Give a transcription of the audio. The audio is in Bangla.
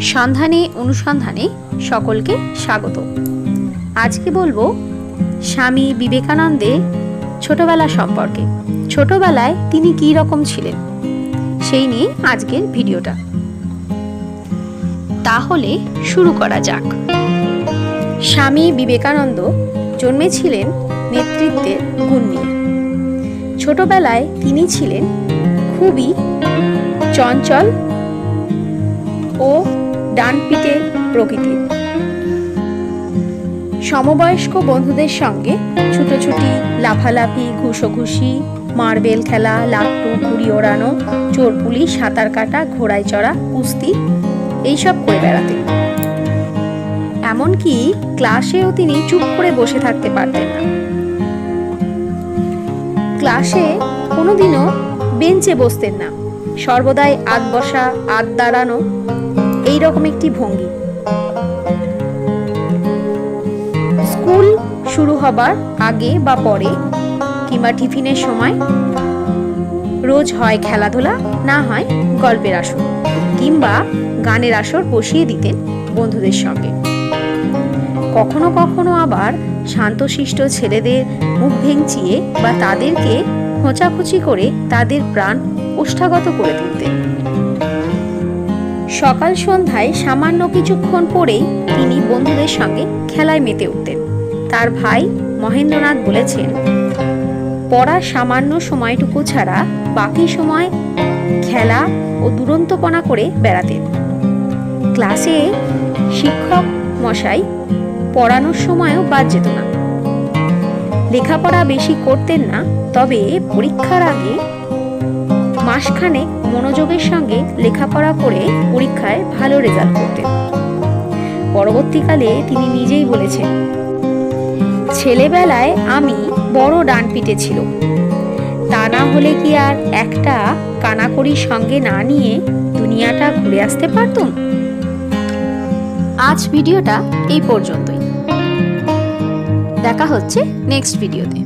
সন্ধানে অনুসন্ধানে সকলকে স্বাগত। আজকে বলব স্বামী বিবেকানন্দের ছোটবেলা সম্পর্কে। ছোটবেলায় তিনি কী রকম ছিলেন? সেই নিয়ে আজকের ভিডিওটা। তাহলে শুরু করা যাক। স্বামী বিবেকানন্দ জন্মেছিলেন নেতৃত্বের গুণ। নিয়ে ছোটবেলায় তিনি ছিলেন খুবই চঞ্চল ও ডানপিটে প্রকৃতির সমবয়স্ক বন্ধুদের সঙ্গে ছুটোছুটি, লাফালাফি, ঘুষোঘুষি, মার্বেল খেলা, লাট্টু, ঘুড়ি ওড়ানো, চোর পুলিশ সাঁতার কাটা, ঘোড়ায় চড়া, কুস্তি, এইসব করে বেড়াতেন এমনকি ক্লাসেও তিনি চুপ করে বসে থাকতে পারতেন না। ক্লাসে কোনোদিনও বেঞ্চে বসতেন না। সর্বদাই আধ বসা, আধ দাঁড়ানো এই রকম একটি ভঙ্গি। স্কুল শুরু হবার আগে বা পরে কিংবা টিফিনের সময় রোজ হয় খেলাধুলা, না হয় গল্পের আসর কিংবা গানের আসর বসিয়ে দিতেন বন্ধুদের সঙ্গে। কখনো কখনো আবার শান্তশিষ্ট ছেলেদের মুখ ভেঙচিয়ে বা তাদেরকে খোঁচাখুচি করে তাদের প্রাণ ওষ্ঠাগত করে তুলতেন। সকাল সন্ধ্যায় সামান্য কিছুক্ষণ পরেই তিনি বন্ধুদের সঙ্গে খেলায় মেতে উঠতেন। তার ভাই মহেন্দ্রনাথ বলেছেন পড়ার সামান্য সময়টুকু ছাড়া বাকি সময় খেলা ও দুরন্তপনা করে বেড়াতেন। ক্লাসে শিক্ষক মশাই পড়ানোর সময়ও বাদ যেত না। লেখাপড়া বেশি করতেন না, তবে পরীক্ষার আগে মাসখানেক মনোযোগের সঙ্গে লেখাপড়া করে পরীক্ষায় ভালো রেজাল্ট করতেন। পরবর্তীকালে তিনি নিজেই বলেছেন, ছেলেবেলায় আমি বড় ডানপিটে ছিল তা না হলে কি আর একটা কানাকড়ির সঙ্গে না নিয়ে দুনিয়াটা ঘুরে আসতে পারতুম? আজ ভিডিওটা এই পর্যন্তই। দেখা হচ্ছে নেক্সট ভিডিওতে।